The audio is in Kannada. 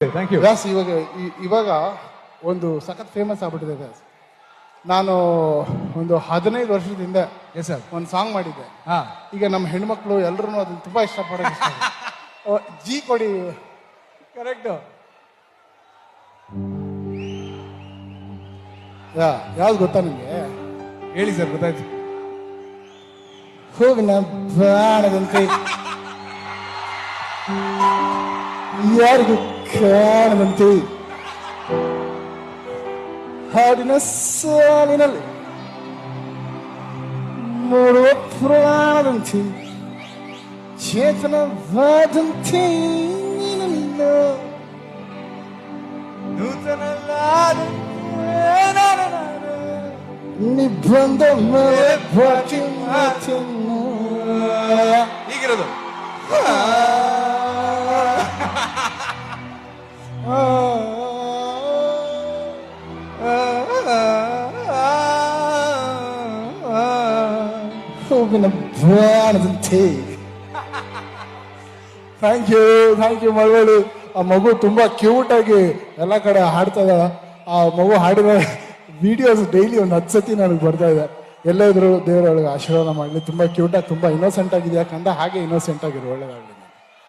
ಥ್ಯಾಂಕ್ ಯು ವ್ಯಾಸ್ ಇವಾಗ ಇವಾಗ ಒಂದು ಸಖತ್ ಫೇಮಸ್ ಆಗ್ಬಿಟ್ಟಿದೆ ವ್ಯಾಸ್ ನಾನು ಒಂದು ಹದಿನೈದು ವರ್ಷದಿಂದ ಎಸ್ ಸರ್ ಒಂದು ಸಾಂಗ್ ಮಾಡಿದ್ದೆ. ಹಾ. ಈಗ ನಮ್ಮ ಹೆಣ್ಮಕ್ಳು ಎಲ್ಲರೂ ಅದನ್ನ ತುಂಬಾ ಇಷ್ಟಪಡೋದು ಇಷ್ಟ ಜಿ ಕೊಡಿ. ಕರೆಕ್ಟ್ ಯಾ ಯಾವ್ದು ಗೊತ್ತಾ ನಿಮಗೆ? ಹೇಳಿ ಸರ್ ಗೊತ್ತಾಯ್ತು. ಹೂವಿನ ಬಾಣದಂತೆ ಯಾರಿಗೂ ಕಾಣದಂತೆ ಹಾಡಿನ ಸಾಲಿನಲ್ಲಿ ನೋಡುವ ಪ್ರಾಣದಂತೆ ಚೇತನವಾದಂತೆ ನಿನ್ನ ನೂತನ ನಿಬಂಧ ಮೇಲೆ ಬಾಕಿ ಮಾತಿನ ಹೀಗಿರೋದು ಹೂವಿನ ಬಾಣದಂತೆ ಥ್ಯಾಂಕ್ ಯು ಥ್ಯಾಂಕ್ ಯು ಮಗಳು ಆ ಮಗು ತುಂಬಾ ಕ್ಯೂಟ್ ಆಗಿ ಎಲ್ಲ ಕಡೆ ಹಾಡ್ತಾ ಇದ್ದಾಳ ಆ ಮಗು ಹಾಡಿದ ವಿಡಿಯೋಸ್ ಡೈಲಿ ಒಂದು ಹತ್ತು ಸತಿ ನನಗೆ ಬರ್ತಾ ಇದೆ ಎಲ್ಲೇ ಇದ್ರು ದೇವರೊಳಗೆ ಆಶೀರ್ವಾದ ಮಾಡಲಿ. ತುಂಬಾ ಕ್ಯೂಟ್ ಆಗಿ, ತುಂಬಾ ಇನ್ನೋಸೆಂಟ್ ಆಗಿದೆಯಾ ಕಂದ ಹಾಗೆ ಇನ್ನೋಸೆಂಟ್ ಆಗಿರು ಒಳ್ಳೇದಾಗಲಿ.